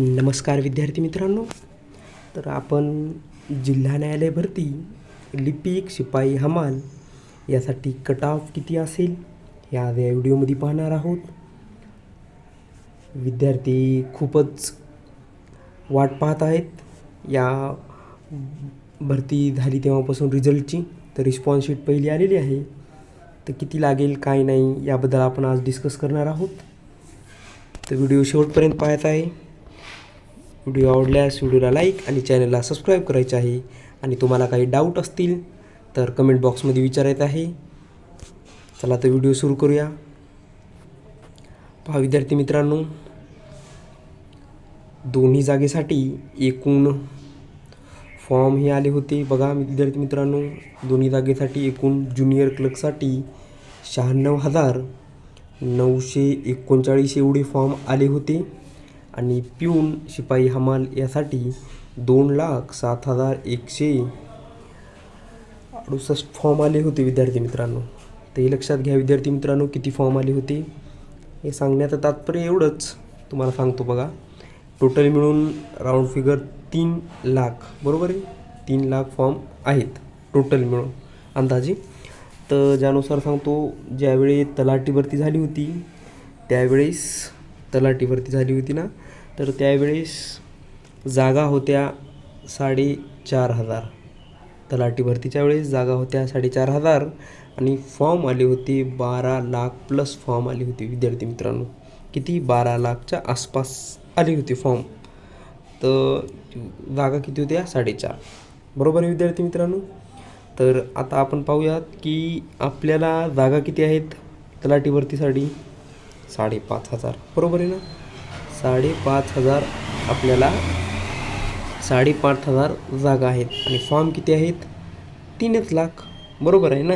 नमस्कार विद्यार्थी मित्रांनो. तर आपण जिल्हा न्यायालय भरती लिपिक शिपाई हमाल यासाठी कट ऑफ किती असेल? या या व्हिडिओमध्ये पाहणार आहोत. विद्यार्थी खूपच वाट पाहत आहेत. या भरती झाली तेव्हापासून रिझल्टची तर रिस्पॉन्स शीट पहिली आलेली आहे. तर किती लागेल काय नाही याबद्दल आपण आज डिस्कस करणार आहोत. तर व्हिडिओ शेवटपर्यंत पाहायचा आहे. व्हिडिओ आवडल्यास व्हिडिओला लाईक आणि चॅनलला सबस्क्राईब करायचे आहे. आणि तुम्हाला काही डाऊट असतील तर कमेंट बॉक्समध्ये विचारायचं आहे. चला तर व्हिडिओ सुरू करूया. पहा विद्यार्थी मित्रांनो दोन्ही जागेसाठी एकूण फॉर्म हे आले होते. बघा विद्यार्थी मित्रांनो दोन्ही जागेसाठी एकूण ज्युनियर क्लर्कसाठी शहाण्णव हजार नऊशे एकोणचाळीस एवढे फॉर्म आले होते. आणि पिऊन शिपाई हमाल यासाठी दोन लाख सात हजार एकशे अडुसष्ट फॉर्म आले होते विद्यार्थी मित्रांनो. ते लक्षात घ्या विद्यार्थी मित्रांनो किती फॉर्म आले होते? हे सांगण्याचं तात्पर्य एवढंच तुम्हाला सांगतो बघा. टोटल मिळून राऊंड फिगर तीन लाख बरोबर आहे? तीन लाख फॉर्म आहेत टोटल मिळून अंदाजे. तर ज्यानुसार सांगतो ज्यावेळी तलाठी भरती झाली होती त्यावेळेस तलाटीभरती झाली होती ना तर त्यावेळेस जागा होत्या साडेचार हजार. तलाटी भरतीच्या वेळेस जागा होत्या साडेचार हजार आणि फॉर्म आली होती बारा लाख प्लस फॉर्म आली होती. विद्यार्थी मित्रांनो किती? बारा लाखच्या आसपास आले होते फॉर्म तर जागा किती होत्या? साडेचार. बरोबर आहे विद्यार्थी मित्रांनो? तर आता आपण पाहूयात की आपल्याला जागा किती आहेत? तलाठी भरतीसाठी साडेपाच हजार. बरोबर आहे ना? साडेपाच हजार आपल्याला साडेपाच हजार जागा आहेत. आणि फॉर्म किती आहेत? तीनच लाख. बरोबर आहे ना?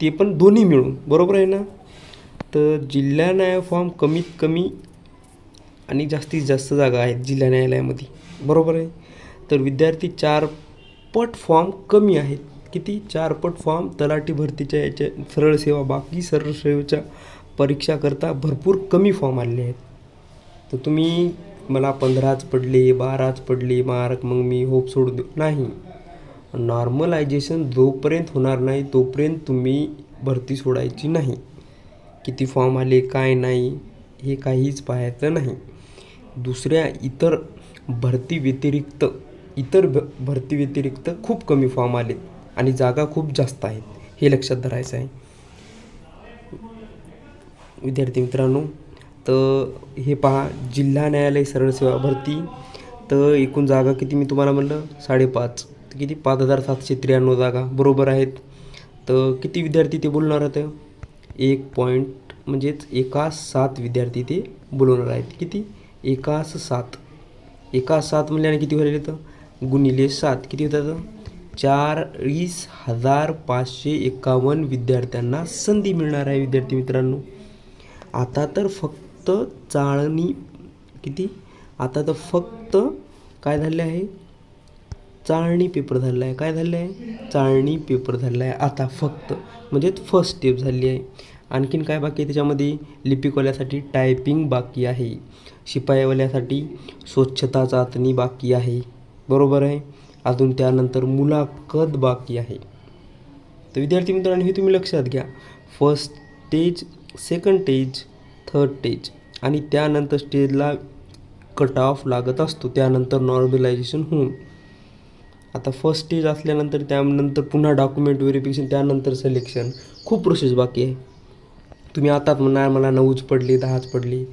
ते पण दोन्ही मिळून. बरोबर आहे ना? तर जिल्हा न्याय फॉर्म कमीत कमी आणि जास्तीत जास्त जागा आहेत जिल्हा न्यायालयामध्ये. बरोबर आहे? तर विद्यार्थी चार पट फॉर्म कमी आहेत. किती? चार पट फॉर्म तलाठी भरतीच्या याच्या सरळ सेवा बाकी सरळ सेवेच्या परीक्षाकरता भरपूर कमी फॉर्म आलेले आहेत. तर तुम्ही मला पंधराच पडले बाराच पडले मार्क मग मी होप सोडू दे नाही. नॉर्मलायझेशन जोपर्यंत होणार नाही तोपर्यंत तुम्ही भरती सोडायची नाही. किती फॉर्म आले काय नाही हे काहीच पाहायचं नाही. दुसऱ्या इतर भरती व्यतिरिक्त इतर भ भरती व्यतिरिक्त खूप कमी फॉर्म आलेत आणि जागा खूप जास्त आहेत. हे लक्षात धरायचं आहे. विद्यार्थी मित्रांनो तर हे पहा जिल्हा न्यायालय सरळ सेवा भरती. तर एकूण जागा किती मी तुम्हाला म्हणलं? साडेपाच. तर किती? पाच हजार सातशे त्र्याण्णव जागा. बरोबर आहेत. तर किती विद्यार्थी ते बोलणार आहेत? एक पॉईंट म्हणजेच एका सात विद्यार्थी ते बोलवणार आहेत. किती? एकास सात एका सात म्हणल्याने किती होईल तर गुणिले सात. किती होतात? चाळीस हजार पाचशे एकावन्न विद्यार्थ्यांना संधी मिळणार आहे विद्यार्थी मित्रांनो. आता तर फक्त चाळणी किती? आता तर फक्त काय झाले आहे? चाळणी पेपर झालेला आहे. काय झालं आहे? चाळणी पेपर झालेला आहे. आता फक्त म्हणजेच फर्स्ट स्टेप झाली आहे. आणखीन काय बाकी आहे त्याच्यामध्ये? लिपिकवाल्यासाठी टायपिंग बाकी आहे. शिपाईवाल्यासाठी स्वच्छता चाचणी बाकी आहे. बरोबर आहे? अजून त्यानंतर मुलाखत बाकी आहे. तर विद्यार्थी मित्रांनो हे तुम्ही लक्षात घ्या. First stage second stage third stage आणि त्यानंतर स्टेजला कट ऑफ लागत असतो. त्यानंतर नॉर्मलायझेशन होऊन. आता फर्स्ट स्टेज असल्यानंतर त्यानंतर पुन्हा डॉक्युमेंट व्हेरिफिकेशन त्यानंतर सिलेक्शन खूप प्रोसेस बाकी आहे. तुम्ही आताच म्हणणार मला नऊच पडली दहाच पडली.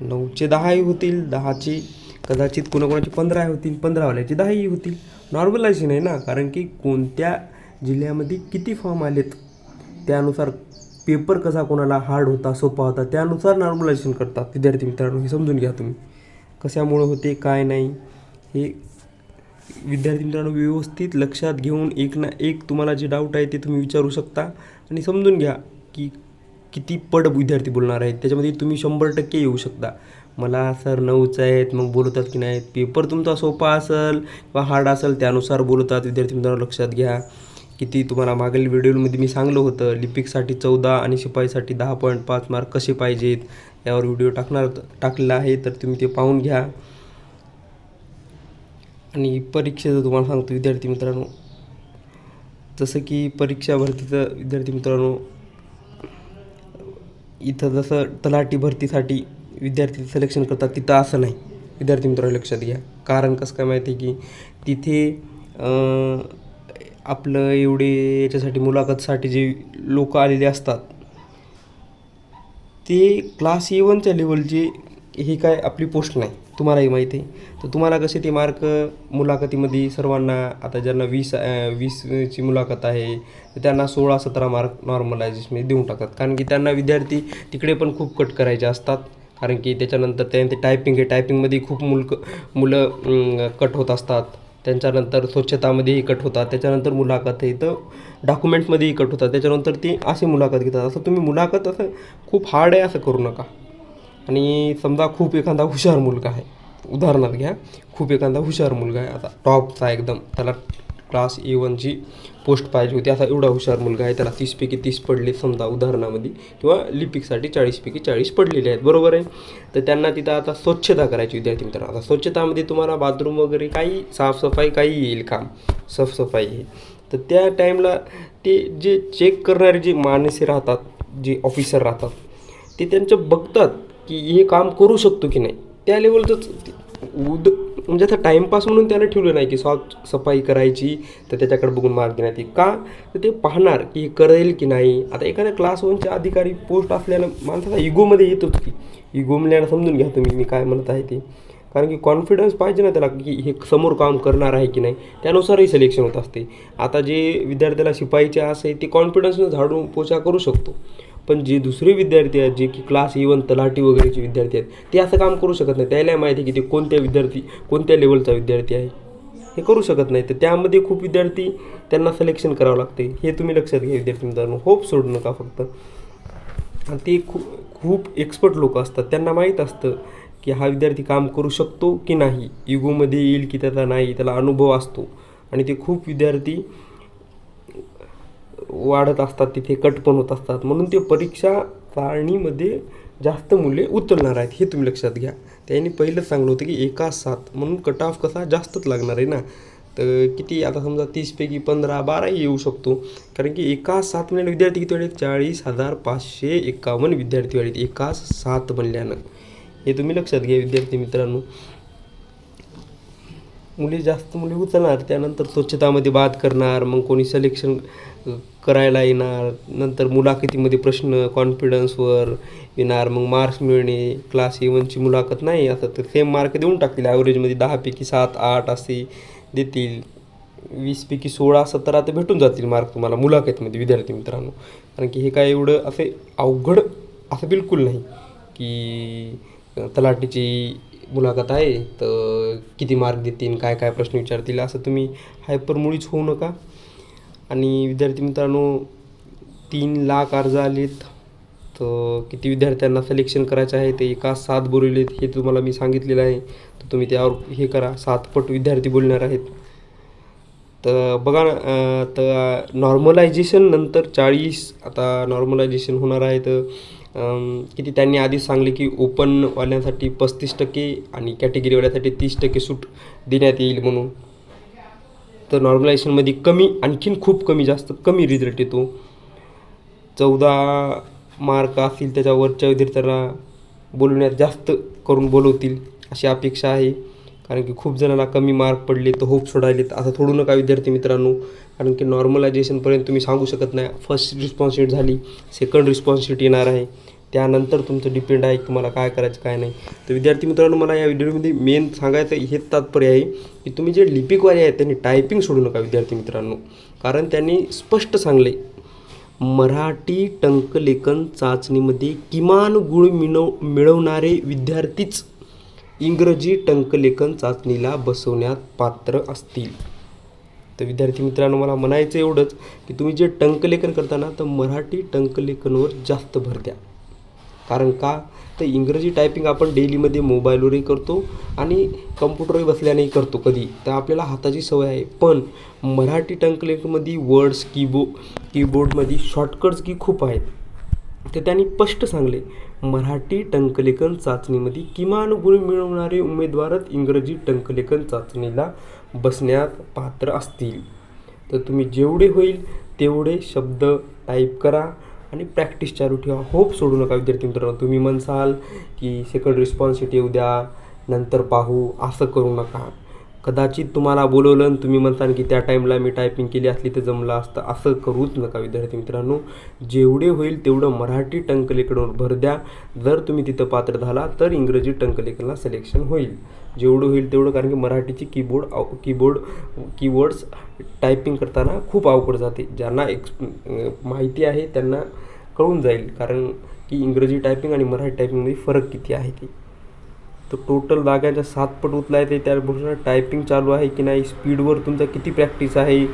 नऊचे दहाही होतील दहाचे कदाचित कोणाकोणाचे पंधराही होतील पंधरावाल्याचे दहाही होतील. नॉर्मलायझेशन आहे ना कारण की कोणत्या जिल्ह्यामध्ये किती फॉर्म आलेत त्यानुसार पेपर कसा कोणाला हार्ड होता सोपा होता त्यानुसार नॉर्मलायझेशन करतात. विद्यार्थी मित्रांनो हे समजून घ्या तुम्ही. कशामुळे होते काय नाही हे विद्यार्थी मित्रांनो व्यवस्थित लक्षात घेऊन एक ना एक तुम्हाला जे डाऊट आहे ते तुम्ही विचारू शकता. आणि समजून घ्या की किती पड विद्यार्थी बोलणार आहेत. त्याच्यामध्ये तुम्ही शंभर टक्के येऊ शकता. मला सर नऊच आहेत मग बोलतात की नाहीत पेपर तुमचा सोपा असेल किंवा हार्ड असेल त्यानुसार बोलतात. विद्यार्थी मित्रांनो लक्षात घ्या. किती तुम्हाला मागील व्हिडिओमध्ये मी सांगलं होतं लिपिकसाठी चौदा आणि शिपाईसाठी दहा पॉईंट पाच मार्क कसे पाहिजेत यावर व्हिडिओ टाकणार टाकलेला आहे तर तुम्ही ते पाहून घ्या. आणि परीक्षेचं तुम्हाला सांगतो विद्यार्थी मित्रांनो. जसं की परीक्षा भरतीचं विद्यार्थी मित्रांनो इथं जसं तलाठी भरतीसाठी विद्यार्थी सिलेक्शन करतात तिथं असं नाही. विद्यार्थी मित्रांनो लक्षात घ्या. कारण कसं काय माहिती आहे की तिथे आपलं एवढे याच्यासाठी मुलाखतसाठी जे लोक आलेले असतात ते क्लास ए वनच्या लेवलचे हे काय आपली पोस्ट नाही. तुम्हालाही माहिती आहे. तर तुम्हाला कसे ते मार्क मुलाखतीमध्ये सर्वांना आता ज्यांना वीस वीसची मुलाखत आहे तर त्यांना सोळा सतरा मार्क नॉर्मलायझेशनमध्ये देऊन टाकतात. कारण की त्यांना विद्यार्थी तिकडे पण खूप कट करायचे असतात. कारण की त्याच्यानंतर त्यांचे टायपिंग आहे टायपिंगमध्ये खूप मुलक मुलं कट होत असतात. त्यांच्यानंतर स्वच्छतामध्येही कट होतात त्याच्यानंतर मुलाखत इथं तर कट होतात त्याच्यानंतर ती अशी मुलाखत घेतात. असं तुम्ही मुलाखत असं खूप हार्ड आहे असं करू नका. आणि समजा खूप एखादा हुशार मुलगा आहे उदाहरणार्थ घ्या खूप एखादा हुशार मुलगा आहे आता टॉपचा एकदम त्याला क्लास ए वनची पोस्ट पाहिजे होती. असा एवढा हुशार मुलगा आहे त्याला तीसपैकी तीस पडले समजा उदाहरणामध्ये किंवा लिपिकसाठी चाळीसपैकी चाळीस पडलेले आहेत. बरोबर आहे? तर त्यांना तिथं आता स्वच्छता करायची विद्यार्थी मित्रांनो आता स्वच्छतामध्ये तुम्हाला बाथरूम वगैरे काही साफसफाई काही येईल काम साफसफाई हे तर त्या टाईमला ते जे चेक करणारे जे माणसे राहतात जे ऑफिसर राहतात ते त्यांचं बघतात की हे काम करू शकतो की नाही. त्या लेवलचंच उद म्हणजे आता टाईमपास म्हणून त्याला ठेवलं नाही की साफ सफाई करायची तर त्याच्याकडे बघून मार्क देण्यात येईल. का? तर ते पाहणार की हे करेल की नाही. आता एखाद्या क्लास वनच्या अधिकारी पोस्ट असल्यानं माणसाचा इगोमध्ये येतोच की इगो म्हणल्यानं समजून घ्या तुम्ही मी काय म्हणत आहे ते. कारण की कॉन्फिडन्स पाहिजे ना त्याला की हे समोर काम करणार आहे की नाही त्यानुसारही सिलेक्शन होत असते. आता जे विद्यार्थ्याला शिपाईचे असेल ते कॉन्फिडन्सनं झाडून पोचा करू शकतो. पण जे दुसरे विद्यार्थी आहेत जे की क्लास इवन तलाठी वगैरेचे विद्यार्थी आहेत ते असं काम करू शकत नाही त्याला माहिती आहे की ते कोणत्या विद्यार्थी कोणत्या लेवलचा विद्यार्थी आहे. हे करू शकत नाही तर त्यामध्ये खूप विद्यार्थी त्यांना सिलेक्शन करावं लागते. हे तुम्ही लक्षात घ्या विद्यार्थी मित्रांनो. होप सोडू नका फक्त. आणि ते खूप खूप एक्सपर्ट लोक असतात. त्यांना माहीत असतं की हा विद्यार्थी काम करू शकतो की नाही. युगोमध्ये येईल की त्याचा नाही त्याला अनुभव असतो. आणि ते खूप विद्यार्थी वाढत असतात तिथे कट पण होत असतात. म्हणून ते परीक्षा सारणीमध्ये जास्त मुले उतरणार आहेत हे तुम्ही लक्षात घ्या. त्यांनी पहिलंच सांगलं होतं की एका सात म्हणून कट ऑफ कसा जास्तच लागणार आहे ना. तर किती आता समजा तीसपैकी पंधरा बाराही येऊ शकतो. कारण की एका सात म्हणजे विद्यार्थी किती वाढले चाळीस हजार पाचशे एकावन्न विद्यार्थी वाढले एका सात म्हणल्यानं. हे तुम्ही लक्षात घ्या विद्यार्थी मित्रांनो. मुली जास्त मुली उचलणार त्यानंतर स्वच्छतामध्ये बाद करणार मग कोणी सिलेक्शन करायला येणार नंतर मुलाखतीमध्ये प्रश्न कॉन्फिडन्सवर येणार मग मार्क्स मिळणे क्लास इवनची मुलाखत नाही असं तर सेम मार्क देऊन टाकतील. ॲव्हरेजमध्ये दहापैकी सात आठ असे देतील. वीसपैकी सोळा सतरा तर भेटून जातील मार्क तुम्हाला मुलाखतीमध्ये विद्यार्थी मित्रांनो. कारण की हे काय एवढं असे अवघड असं बिलकुल नाही की तलाठीची मुलाखत आहे तर किती मार्क देतील काय काय प्रश्न विचारतील असं तुम्ही हायपर मुळीच होऊ नका. आणि विद्यार्थी मित्रांनो तीन लाख अर्ज आलेत तर किती विद्यार्थ्यांना सिलेक्शन करायचं आहे ते एका सात बोलवलेत हे तुम्हाला मी सांगितलेलं आहे. तर तुम्ही त्यावर हे करा सातपट विद्यार्थी बोलणार आहेत. तर बघा ना तर नॉर्मलायझेशन नंतर चाळीस आता नॉर्मलायझेशन होणार आहे तर किती त्यांनी आधीच सांगले की ओपनवाल्यांसाठी पस्तीस टक्के आणि कॅटेगरीवाल्यासाठी तीस टक्के सूट देण्यात येईल म्हणून. तर नॉर्मलायझेशनमध्ये कमी आणखीन खूप कमी जास्त कमी रिझल्ट येतो. चौदा मार्क असतील त्याच्यावरच्या विद्यार्थ्यांना बोलवण्यात जास्त करून बोलवतील अशी अपेक्षा आहे. कारण की खूप जणांना कमी मार्क पडले तर होप सोडायलेत. असं थोडू नका विद्यार्थी मित्रांनो. कारण की नॉर्मलायझेशनपर्यंत तुम्ही सांगू शकत नाही. फर्स्ट रिस्पॉन्सिबिलिटी झाली सेकंड रिस्पॉन्सिबिलिटी येणार आहे. त्यानंतर तुमचं डिपेंड आहे की तुम्हाला काय करायचं काय नाही. तर विद्यार्थी मित्रांनो मला या व्हिडिओमध्ये मेन सांगायचं हे तात्पर्य आहे की तुम्ही जे लिपिकवाले आहेत त्यांनी टायपिंग सोडू नका विद्यार्थी मित्रांनो. कारण त्यांनी स्पष्ट सांगले मराठी टंकलेखन चाचणीमध्ये किमान गुण मिळव मिळवणारे विद्यार्थीच इंग्रजी टंकलेखन चाचणीला बसवण्यात पात्र असतील. तर विद्यार्थी मित्रांनो मला म्हणायचं एवढंच की तुम्ही जे टंकलेखन करताना तर मराठी टंकलेखनवर जास्त भर द्या. कारण का? तर इंग्रजी टायपिंग आपण डेलीमध्ये मोबाईलवरही करतो आणि कम्प्युटरही बसल्यानेही करतो कधी. तर आपल्याला हाताची सवय आहे. पण मराठी टंकलेखनमध्ये वर्ड्स कीबो कीबोर्डमध्ये शॉर्टकट्स की खूप आहेत. तर त्यांनी स्पष्ट सांगले मराठी टंकलेखन चाचणीमध्ये किमान गुण मिळवणारे उमेदवारच इंग्रजी टंकलेखन चाचणीला बसण्यात पात्र असतील. तर तुम्ही जेवढे होईल तेवढे शब्द टाईप करा आणि प्रॅक्टिस चालू ठेवा. होप सोडू नका विद्यार्थी मित्रांनो. तुम्ही म्हणसाल की सेकंड रिस्पॉन्सिटी येऊ द्या नंतर पाहू असं करू नका. कदाचित तुम्हाला बोलवलं आणि तुम्ही म्हणताल की त्या टाईमला मी टायपिंग केली असली तर जमलं असतं. असं करूच नका विद्यार्थी मित्रांनो. जेवढे होईल तेवढं मराठी टंकलेखनावर भर द्या. जर तुम्ही तिथं पात्र झाला तर इंग्रजी टंकलेखनला सिलेक्शन होईल. जेवढं होईल तेवढं कारण की मराठीची कीबोर्ड आव कीबोर्ड कीवर्ड्स टायपिंग करताना खूप अवघड जाते. ज्यांना एक्स माहिती आहे त्यांना कळून जाईल. कारण की इंग्रजी टायपिंग आणि मराठी टायपिंगमध्ये फरक किती आहे ते. तर टोटल जागांच्या सात पट उचला आहे ते टायपिंग चालू आहे की नाही स्पीडवर तुमचा किती प्रॅक्टिस आहे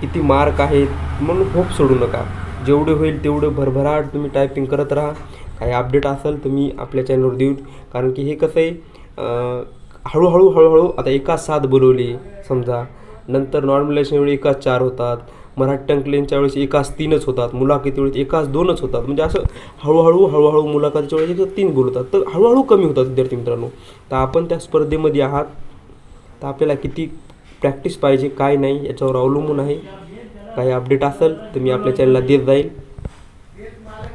किती मार्क आहेत म्हणून होप सोडू नका. जेवढे होईल तेवढं भरभराट तुम्ही टायपिंग करत राहा. काही अपडेट असेल तर मी आपल्या चॅनलवर देऊ कारण की हे कसं आहे हळूहळू हळूहळू आता एकाच सात बोलवली. समजा नंतर नॉर्मलायझेशन वेळी एकाच चार होतात. मराठी टंकलेनच्या वेळेस एकाच तीनच होतात मुलाखती वेळेस एकाच दोनच होतात. म्हणजे असं हळूहळू हळूहळू मुलाखतीच्या वेळेस एकच तीन बोलतात तर हळूहळू कमी होतात विद्यार्थी मित्रांनो. तर आपण त्या स्पर्धेमध्ये आहात. तर आपल्याला किती प्रॅक्टिस पाहिजे काय नाही याच्यावर अवलंबून आहे. काही अपडेट असेल तर मी आपल्या चॅनलला देत जाईल.